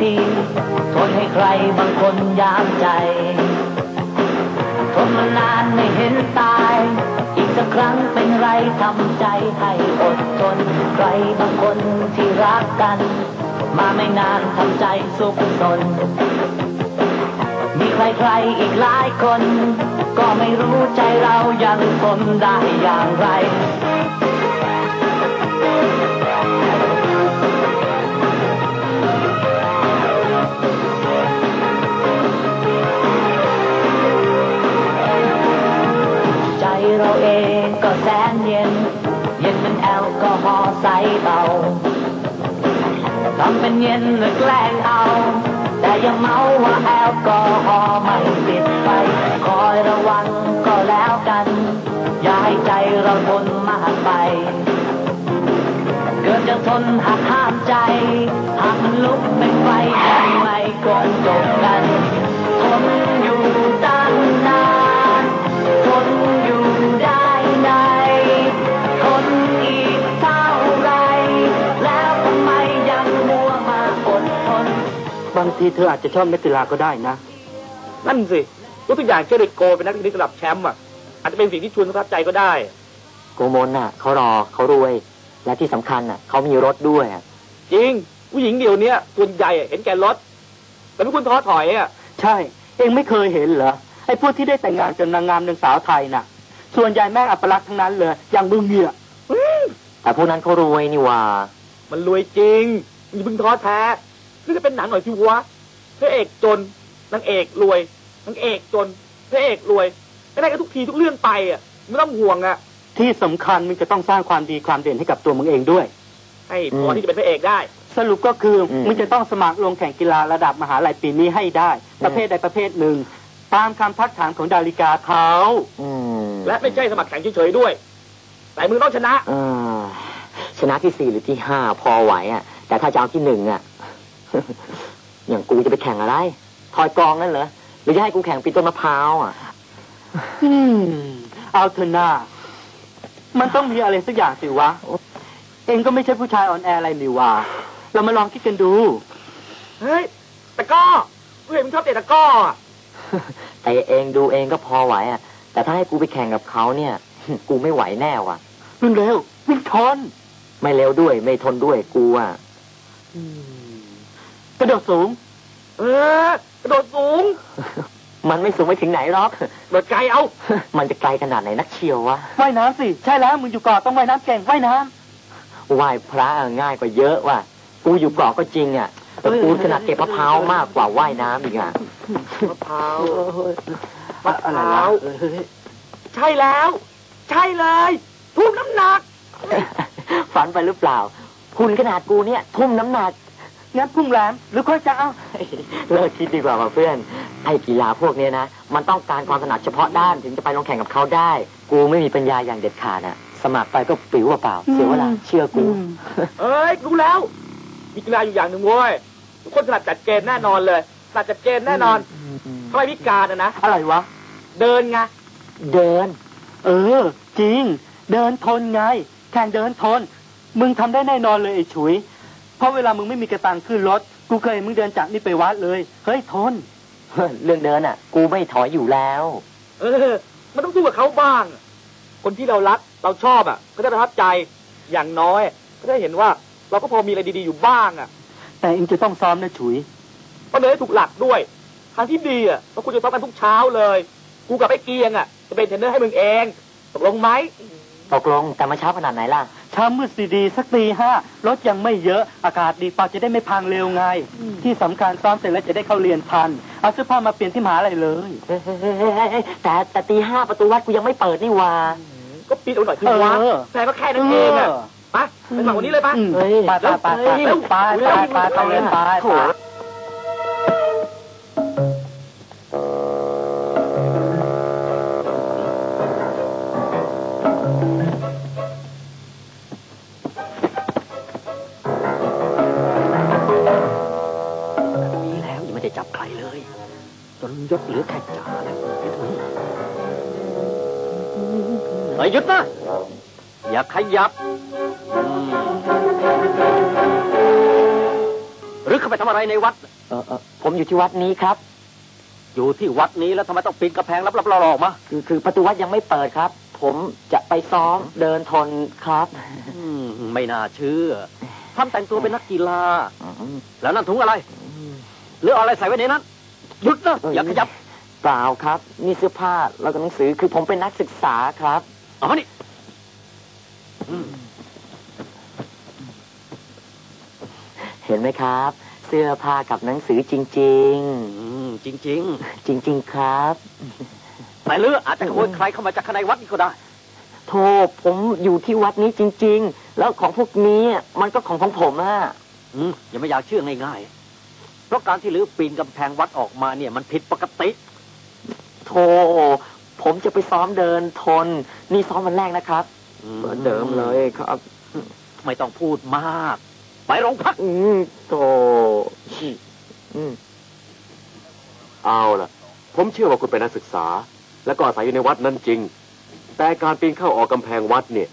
ทีทนให้ใครบางคนยามใจทนมานานไม่เห็นตาย อีกสักครั้งเป็นไรทำใจให้อดทนใครบางคนที่รักกัน มาไม่นานทำใจสุขสน มีใครๆอีกหลายคน ก็ไม่รู้ใจเรายังทนได้อย่างไร in the glass. ทีเธออาจจะชอบนักกีฬาก็ได้นะ นั่นสิยกตัวอย่างเช่นเด็กโกเป็นนักเทนนิสระดับแชมป์อะ อาจจะเป็นสิ่งที่ชวนประทับใจก็ได้ โกมลน่ะเขารอเขารวย และที่สำคัญน่ะเขามีรถด้วยอะจริง ผู้หญิงเดี๋ยวเนี้ยส่วนใหญ่อะเห็นแก่รถ แต่ไม่ควรท้อถอยอะ ใช่ เองไม่เคยเห็นเหรอไอ้พวกที่ได้แต่งงานกับนางงามนางสาวไทยน่ะ ส่วนใหญ่แม่งอัปลักษณ์ทั้งนั้นเลย อย่างมึงเนี่ยแต่พวกนั้นเขารวยนี่หว่า มันรวยจริงมันอย่าเพิ่งท้อแท้นี่จะเป็นหนังหน่อยสิวะ พระเอกจนนางเอกรวยนางเอกจนพระเอกรวยไม่ได้กันทุกทีทุกเรื่องไปอะไม่ต้องห่วงอะ ที่สำคัญมึงจะต้องสร้างความดีความเด่นให้กับตัวมึงเองด้วย ให้พอที่จะเป็นพระเอกได้ สรุปก็คืออมมึงจะต้องสมัครลงแข่งกีฬาระดับมหาลัยปีนี้ให้ได้ ประเภทใดประเภทหนึ่ง ตามคำทักถามของดาริกาเขาอืมและไม่ใช่สมัครแข่งเฉยๆด้วย แต่มึงต้องชนะอ่าชนะที่สี่หรือที่ห้าพอไหวอะ แต่ถ้าจะเอาที่หนึ่งอะ อย่างกูจะไปแข่งอะไรทอยกลองนั่นเหรอหรือจะให้กูแข่งปีนต้นมะพร้าวอะอืมเอาเถอะหน้า มันต้องมีอะไรสักอย่างสิวะ เองก็ไม่ใช่ผู้ชายอ่อนแออะไรนี่วะเรามาลองคิดกันดู เฮ้ยตะกร้อกูเห็นมึงชอบเตะตะกร้ออะแต่เองดูเองก็พอไหวอะ แต่ถ้าให้กูไปแข่งกับเขาเนี่ย กูไม่ไหวแน่ว่ะวิ่งเร็ววิ่งทน ไม่เร็วด้วย ไม่ทนด้วยกูอะ กระโดดสูง เออกระโดดสูง มันไม่สูงไปถึงไหนหรอกโดดไกลเอา มันจะไกลขนาดไหนนักเชียววะว่ายน้ำสิ ใช่แล้วมึงอยู่เกาะต้องว่ายน้ำเก่งว่ายน้ไหว้พระอะง่ายกว่าเยอะว่ะกูอยู่เกาะก็จริงอะแต่กูถนัดเก็บมะพร้าวมากกว่าว่ายน้ำอีกอะมะพร้าวำมะพอะไรร้าววะเฮ้ยใช่แล้ว ใช่เลยทุ่มน้ำหนัก ฝันไปหรือเปล่าคุณขนาดกูเนี่ย ทุ่มน้ำหนัก งั้นพุ่งแหลมหรือค่อยจะเอาเลิกคิดดีกว่าว่ะเพื่อน ไอ้กีฬาพวกเนี้ยนะ มันต้องการความถนัดเฉพาะด้านถึงจะไปลงแข่งกับเขาได้ กูไม่มีปัญญาอย่างเด็ดขาดอะสมัครไปก็ปิ๋วเปล่าๆเสียเวลาเชื่อกู เอ้ยรู้แล้ว มีกีฬาอยู่อย่างหนึ่งเว้ยทุกคนถนัดจัดเกมแน่นอนเลยถนัดจัดเกมแน่นอนทำไมพิการอะนะอะไรวะ เดินไง เดิน เออ จริง เดินทนไง แข่งเดินทน มึงทำได้แน่นอนเลยไอ้ฉุย เพราะเวลามึงไม่มีกระตังขึ้นรถ กูเคยเห็นมึงเดินจากนี่ไปวัดเลย เฮ้ยทน เรื่องเดินอะ กูไม่ถอยอยู่แล้ว เออ มันต้องสู้กับเขาบ้าง คนที่เรารักเราชอบอะ ก็ได้ประทับใจอย่างน้อย ก็ได้เห็นว่าเราก็พอมีอะไรดีๆอยู่บ้างอะ แต่เองจะต้องซ้อมนะฉุยต้องเดินให้ถูกหลักด้วยทางที่ดีอะเราควรจะซ้อมกันทุกเช้าเลย กูกับไอ้เกียงอะจะเป็นเทรนเนอร์ให้มึงเองตกลงไหมตกลงแต่มาเช้าขนาดไหนล่ะ เช้ามืดสีดีสักตีห้ารถยังไม่เยอะอากาศดีปอจะได้ไม่พังเร็วไง ที่สำคัญซ้อมเสร็จแล้วจะได้เข้าเรียนทันเอาเสื้อผ้ามาเปลี่ยนที่มหาอะไรเลยเฮ้ยเฮ้ยเฮ้ยเฮ้ยเฮ้ยแต่แต่ตีห้าประตูวัดกูยังไม่เปิดนี่หว่าก็ปีนเอาหน่อยสิวะเออแต่ก็แค่นั้นเองอะไปไปฝั่งวันนี้เลยปะอืมเฮ้ยไปไปไปไปไปไปไปไปเรียนไป จ่าแล้วเฮ้ยหยุดนะ อย่าขยับอืมหรือเข้าไปทำอะไรในวัด เออเออผมอยู่ที่วัดนี้ครับ อยู่ที่วัดนี้แล้วทำไมต้องปีนกระแพงลับๆหลอกๆออกมา คือคือประตูวัดยังไม่เปิดครับ ผมจะไปซ้อมเดินทนครับ อืม ไม่น่าเชื่อท่านแต่งตัวเป็นนักกีฬาอืมแล้วนั่นถุงอะไร หรือเอาอะไรใส่ไว้ในนั้นหยุดนะอย่าขยับ เปล่าครับ นี่เสื้อผ้าแล้วก็หนังสือคือผมเป็นนักศึกษาครับ เอามานี่อืมเห็นไหมครับ เสื้อผ้ากับหนังสือจริง อืมจริง ๆ จริง ๆ ครับ ๆ แต่เลืออาจจะขโมยใครเข้ามาจากข้างในวัดนี่ก็ได้ โทษผมอยู่ที่วัดนี้จริง ๆ แล้วของพวกนี้มันก็ของของผมอะ อืมอย่าไม่อยากเชื่อง่ายๆ เพราะการที่ลือปีนกำแพงวัดออกมาเนี่ยมันผิดปกติ โทผมจะไปซ้อมเดินทน นี่ซ้อมวันแรกนะครับเหมือนเดิมเลยครับ ไม่ต้องพูดมาก ไปโรงพักอืมโทอืมเอาล่ะ ผมเชื่อว่าคุณเป็นนักศึกษา และก็อาศัยอยู่ในวัดนั้นจริง แต่การปีนเข้าออกกำแพงวัดเนี่ย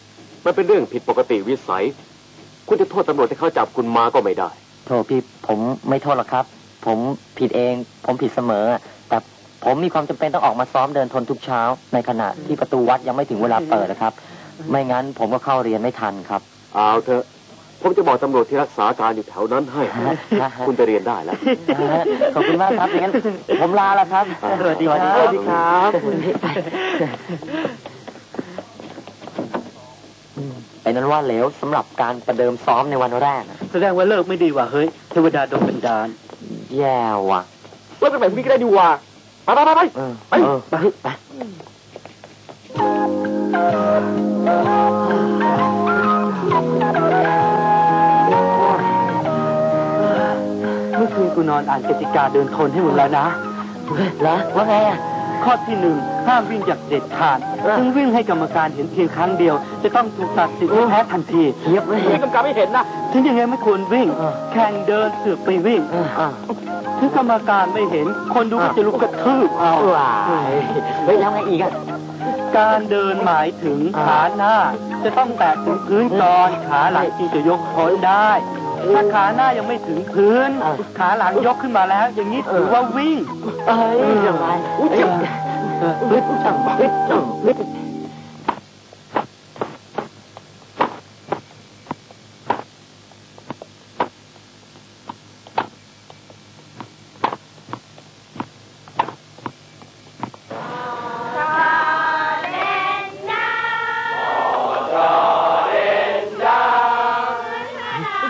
มันเป็นเรื่องผิดปกติวิสัย คุณจะโทษตำรวจที่เขาจับคุณมาก็ไม่ได้ โทพี่ผมไม่โทษหรอกครับ ผมผิดเอง ผมผิดเสมอแต่ ผมมีความจำเป็นต้องออกมาซ้อมเดินทนทุกเช้า ในขณะที่ประตูวัดยังไม่ถึงเวลาเปิดนะครับ ไม่งั้นผมก็เข้าเรียนไม่ทันครับ เอาเถอะผมจะบอกตำรวจที่รักษาการอยู่แถวนั้นให้ คุณไปเรียนได้แล้ว ขอบคุณมากครับอย่างนั้นผมลาแล้วครับ สวัสดีครับสวัสดีครับเป็นนั้นว่าเหลวสำหรับการประเดิมซ้อมในวันแรกนะแสดงว่าเลิกไม่ดีว่ะเฮ้ย เทวดาดลบันดาล แย่ว่ะเลิกกันแบบนี้ก็ได้ดีกว่า ไปไปไปไปเออไปเออไปไปเมื่อคืนกูนอนอ่านกติกาเดินทนให้มึงแล้วนะเหรอว่าไงอะข้อที่หนึ่งห้ามวิ่งอย่างเด็ดขาดเออซึ่งวิ่งให้กรรมการเห็นเพียงครั้งเดียว จะต้องถูกตัดสินให้แพ้ทันทีเทียบเลยนี่กำกับไม่เห็นนะถึงยังไงไม่ควรวิ่งเออแข่งเดินสืบไปวิ่ง เอออะถึงกรรมการไม่เห็น คนดูก็จะลุกกระทืบเอาว้ายเฮ้ยแล้วไงอีกอะการเดินหมายถึงอ่าขาหน้า จะต้องแตะถึงพื้นก่อนขาหลังจึงจะยกพ้นได้ถ้าขาหน้ายังไม่ถึงพื้น ขาหลังยกขึ้นมาแล้ว อย่างนี้ถือว่าวิ่ง เอ้ยยังไงอุ้ยจังฮึดจังฮึดจัง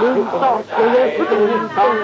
อย่าง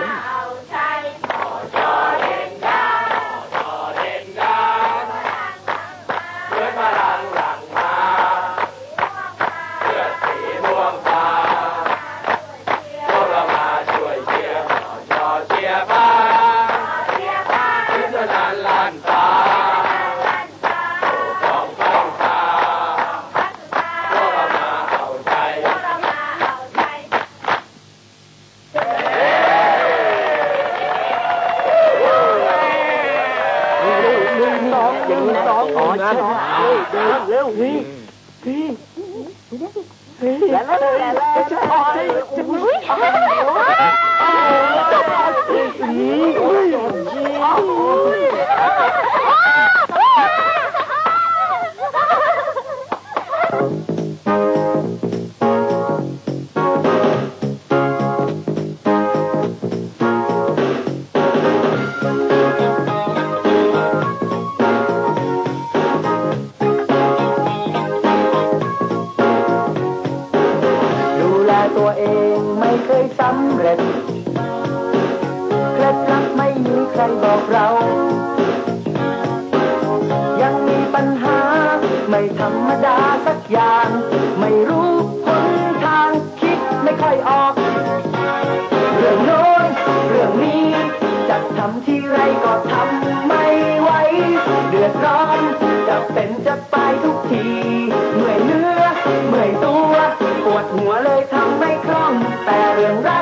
ไม่ธรรมดาสักอย่าง ไม่รู้คนทางคิดไม่ค่อยออก เรื่องโน้นเรื่องนี้จะทำที่ไรก็ทำไม่ไหวเดือดร้อนจะเป็นจะไปทุกทีเหนื่อยเนื้อเหนื่อยตัว ปวดหัวเลยทำไม่คล่องแต่เรื่องรัก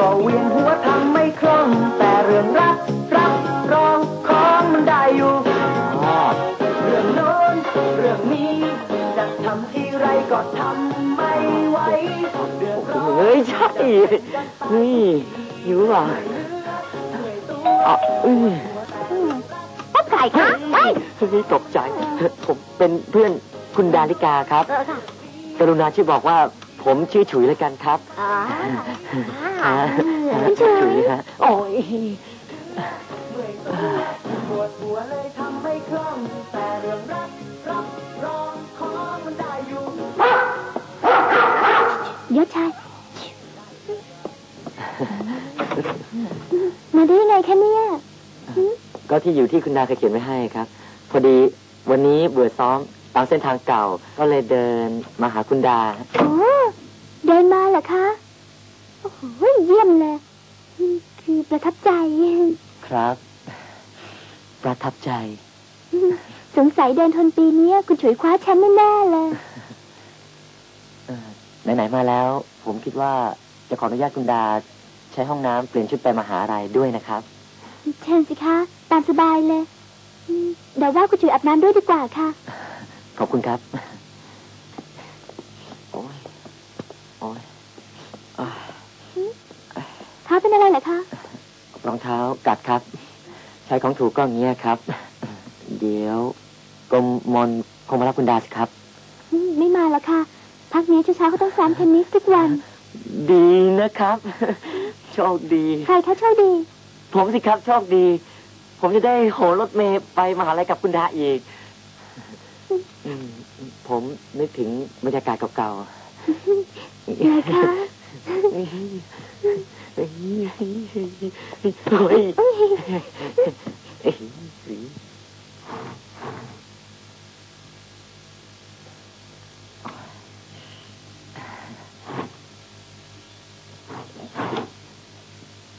ก็เวียนหัวทำไม่คล่อง แต่เรื่องรักรับรองของมันได้อยู่ เรื่องโน้นเรื่องนี้จะทำที่ไรก็ทำไม่ไหวเดือดร้อนเฮ้ยใช่เฮ้ยหิวอะอะเอ้ยป้าไก่คะเฮ้ยเฮ้ยตกใจ ผมเป็นเพื่อนคุณดาริกาครับเออค่ะกรุณาช่วยบอกว่า ผมชื่อฉุยแล้วกันครับอ๋ออ่าคุณเฉยฮะโอ้ยปวดหัวเลยทำไม่คล่องแต่เรื่องรักรับรองของมันได้อยู่ยศชายมาได้ยังไงคะเนี่ยก็ที่อยู่ที่คุณดาเคยเขียนไว้ให้ครับ พอดีวันนี้เบื่อซ้อม ตามเส้นทางเก่าก็เลยเดินมาหาคุณดา โอ้เดินมาเหรอคะ โอ้โหเยี่ยมเลย คือประทับใจ ครับ ประทับใจ สงสัยเดินทนปีเนี้ยคุณฉุยคว้าแชมป์แน่ๆเลยเอ่อไหนๆมาแล้ว ผมคิดว่าจะขออนุญาตคุณดา ใช้ห้องน้ำเปลี่ยนชุดไปมหาลัยด้วยนะครับ เชิญสิคะ ตามสบายเลยอืมเดี๋ยวว่าคุณฉุยอาบน้ำด้วยดีกว่าค่ะ ขอบคุณครับ โอ้ยโอ้ยอะเท้าเป็นอะไรเหรอคะ รองเท้ากัดครับ ใช้ของถูกก็อย่างเงี้ยครับ เดี๋ยวกรมมนคงมารับคุณดาสิครับ อืมไม่มาแล้วค่ะ พักนี้เช้าๆเขาต้องซ้อมเทนนิสทุกวัน ดีนะครับ โชคดี ใครคะโชคดี ผมสิครับโชคดี ผมจะได้โหนรถเมย์ไปมหาลัยกับคุณดาอีกอืม ผมนึกถึงบรรยากาศเก่านะคะๆเฮ้ย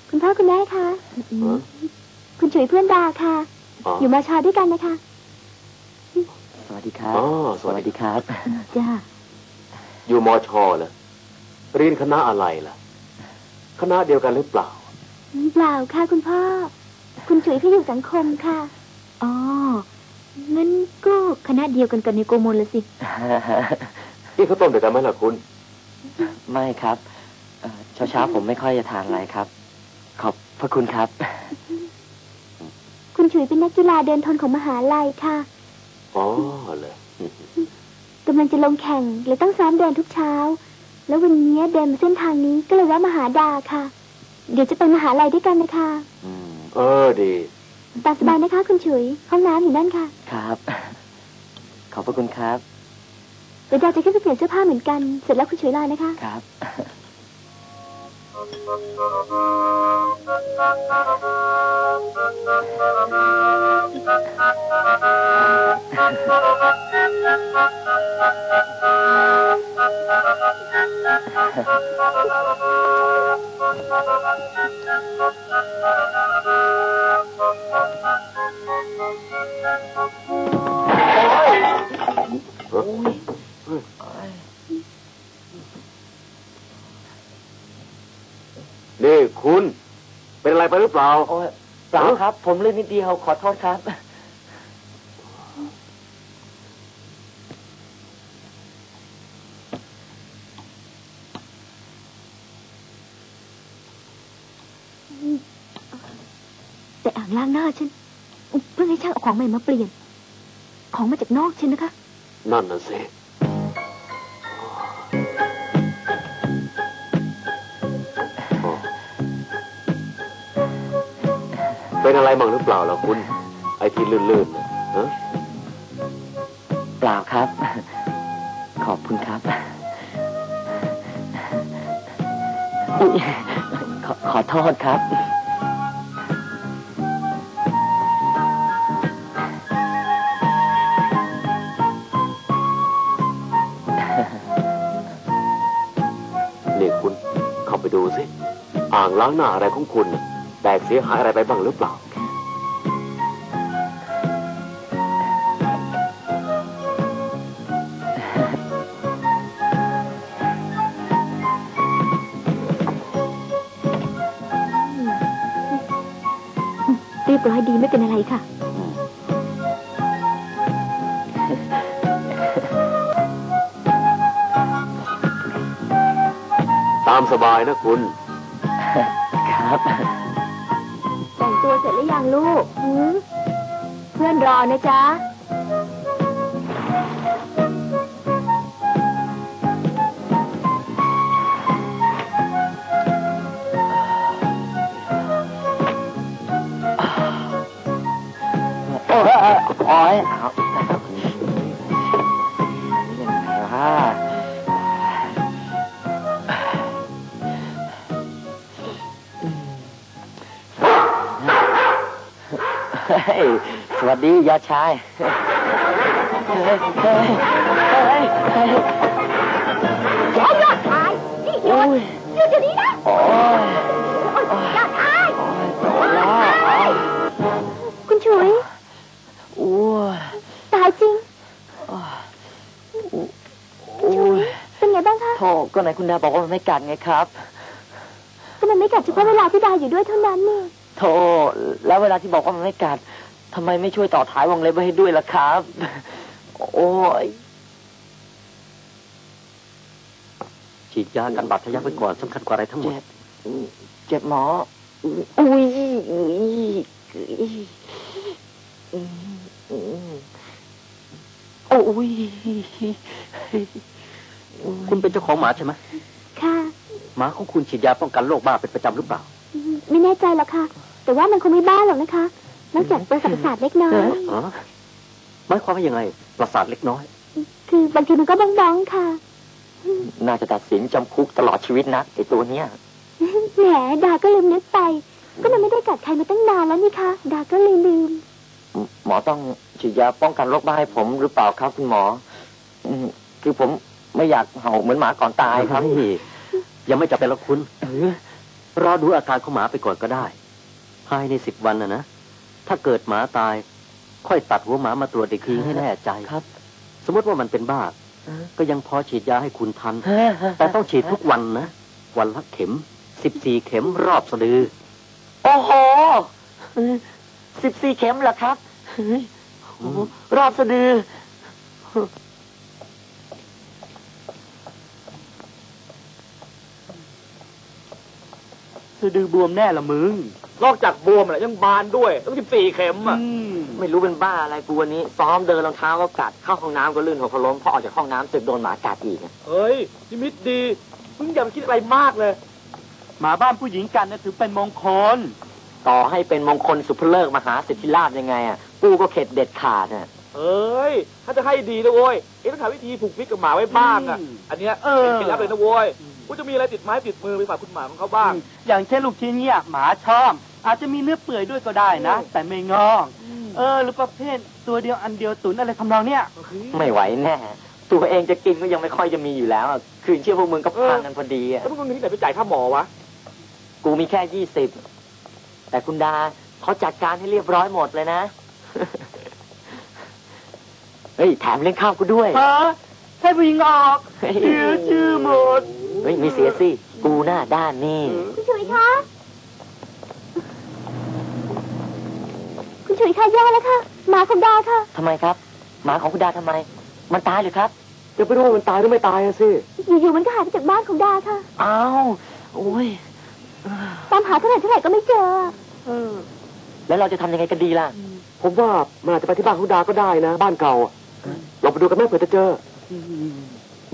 คุณพ่อคุณแม่คะ คุณฉุยเพื่อนดาค่ะอ๋ออยู่มาชาด้วยกันนะคะ สวัสดีครับอ๋อสวัสดีครับ จ้า อยู่มอชอเหรอเรียนคณะอะไรล่ะ คณะเดียวกันหรือเปล่า เปล่าค่ะคุณพ่อ คุณฉุยเขาอยู่สังคมค่ะ อ๋อ งั้นก็คณะเดียวกันกันในโกมลละสินี่เขาวต้มเดียวกันไหมล่ะคุณ ไม่ครับเช้าเช้าๆผมไม่ค่อยจะทานอะไรครับ ขอบพระคุณครับ คุณฉุยเป็นนักกีฬาเดินทนของมหาลัยค่ะ อ๋อเลยกำลังจะลงแข่งเลยต้องซ้อมเดินทุกเช้า แล้ววันนี้เดินมาเส้นทางนี้ก็เลยแวะมาหาดาค่ะ เดี๋ยวจะไปมหาลัยด้วยกันนะคะอืม เออดีตามสบายนะคะ คุณฉุย ห้องน้ำอยู่นั่นค่ะ ครับ ขอบพระคุณครับ เดี๋ยวดาจะขึ้นไปเปลี่ยนเสื้อผ้าเหมือนกัน เสร็จแล้วคุณฉุยรอนะคะ ครับ นี่คุณ เป็นอะไรไป หรือเปล่าโอ้ยเปล่าครับ ผมเล่นนิดเดียวขอโทษครับ แต่อ่างล้างหน้าฉันเพิ่งให้ช่างเอาของใหม่มาเปลี่ยน ของมาจากนอกฉันนะคะ นั่นน่ะสิ เป็นอะไรมั่งหรือเปล่าล่ะคุณ ไอ้ที่ลื่นๆน่ะฮะเปล่าครับ ขอบคุณครับอุ๊ยขอขอโทษครับ นี่คุณ เข้าไปดูสิ อ่างล้างหน้าอะไรของคุณน่ะแต กเสียหายอะไรไปบ้างหรือเปล่า เรียบร้อยดีไม่เป็นอะไรค่ะ ตามสบายนะคุณ ครับ ร็จหรือยังลูกหืมเพื่อนรอนะจ๊ะ โอ้ย ยอดชายเฮ้ยเฮ้ยเฮ้ยเฮ้ยไอ้ยอดชายนี่หยุดหยุดเดี๋ยวนี้นะโอ้ยโอ๊ยยอดชายโอ้ยโดนแล้วคุณฉุยโอ้ยตายจริงโอ้ยเป็นไงบ้างคะโถก็ไหนคุณดาบอกว่ามันไม่กัดไงครับก็มันไม่กัดเฉพาะเวลาที่ดาอยู่ด้วยเท่านั้นนี่โธ่แล้วเวลาที่บอกว่ามันไม่กัด ทำไมไม่ช่วยต่อท้ายวงเล็บไว้ให้ด้วยล่ะครับ โอ้ยฉีดยากันบาดทะยักไว้ก่อนสำคัญกว่าอะไรทั้งหมด เจ็บเจ็บหมอ อุ้ยอุ้ยอุ้ยอืมอืมโอ้ยคุณเป็นเจ้าของหมาใช่ไหมค่ะ หมาของคุณฉีดยาป้องกันโรคบ้าเป็นประจำหรือเปล่าอืมไม่แน่ใจหรอกค่ะ แต่ว่ามันคงไม่บ้าหรอกนะคะ นอกจากประสาทประสาทเล็กน้อยอ๋อหมายความว่ายังไง ประสาทเล็กน้อย คือบางทีมันก็บ้องบ้องๆค่ะ น่าจะตัดสินจำคุกตลอดชีวิตนะไอตัวเนี้ยแหมดาก็ลืมนึกไป ก็มันไม่ได้กัดใครมาตั้งนานแล้วนี่คะดาก็เลยลืม หมอต้องฉีดยาป้องกันโรคบ้าให้ผมหรือเปล่าครับคุณหมออืมคือผมไม่อยากเห่าเหมือนหมาก่อนตายครับยังไม่จับเป็นแล้วคุณเออรอดูอาการของหมาไปก่อนก็ได้ ภายในสิบวันนะนะ ถ้าเกิดหมาตาย ค่อยตัดหัวหมามาตรวจอีกทีให้แน่ใจครับ สมมติว่ามันเป็นบ้าก็ยังพอฉีดยาให้คุณทัน แต่แต่ต้องฉีดทุกวันนะ วันละเข็มสิบสี่เข็มรอบสะดือ โอ้โหสิบสี่เข็มเหรอครับเฮ้ยโอ้โหรอบสะดือ สะดือบวมแน่ละมึง นอกจากบวมแล้วยังบานด้วยต้องสิบสี่เข็มอะอืมไม่รู้เป็นบ้าอะไรกูวันนี้ ซ้อมเดินรองเท้าก็กัดเข้าห้องน้ำก็ลื่นหัวพล้มพอออกจากห้องน้ำสึกโดนหมากัดอีกอะเฮ้ยนิมิตดีมึงอย่าไปคิดอะไรมากเลย หมาบ้านผู้หญิงกันนะถือเป็นมงคล ต่อให้เป็นมงคลสุภเลิกมหาสิทธิราชยังไงอะกูก็เข็ดเด็ดขาดอะ เอ้ย ถ้าจะให้ดีนะโว้ยเอ็งต้องหาวิธีผูกมิตรกับหมาไว้บ้างอะ อืมอันเนี้ยเออ เป็นเคล็ดลับเลยนะโว้ยกูจะมีอะไรติดไม้ติดมือไปฝากคุณหมาของเขาบ้าง อย่างเช่นลูกชิ้นเนี่ยหมาชอบ อาจจะมีเนื้อเปื่อยด้วยก็ได้นะอืมแต่ไม่งอก เออ หรือประเภทตัวเดียวอันเดียวตุนอะไรทำนองเนี้ยไม่ไหวแน่ตัวเองจะกินก็ยังไม่ค่อยจะมีอยู่แล้วอะคืนเชื่อพวกมึงก็พังกันพอดีอะแล้วมึงเอาเงินที่ไหนไปจ่ายค่าหมอวะ กูมีแค่ยี่สิบแต่คุณดาเขาจัดการให้เรียบร้อยหมดเลยนะ เฮ้ยแถมเลี้ยงข้าวกูด้วยฮะให้ผู้หญิงออกเฮ้ยเสียชื่อหมด เฮ้ยมีเสียสิ กูหน้าด้านนี่คุณฉุยคะ คุณ ฉุยคะแย่แล้วค่ะหมาของดาค่ะทำไมครับ หมาของคุณดาทำไม มันตายหรือครับจะไปรู้ว่ามันตายหรือไม่ตายอะสิอยู่ๆมันก็หายไปจากบ้านของดาค่ะอ้าวโอ้ยตามหาเท่าไหร่เท่าไหร่ก็ไม่เจอแล้วเราจะทำยังไงกันดีล่ะ ผมว่ามันอาจจะไปที่บ้านของดาก็ได้นะ บ้านเก่าอะลองไปดูกันไหมเผื่อจะเจอ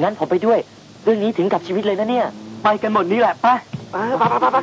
งั้นผมไปด้วย เรื่องนี้ถึงกับชีวิตเลยนะเนี่ย ไปกันหมดนี่แหละไปไปไปไปไปไป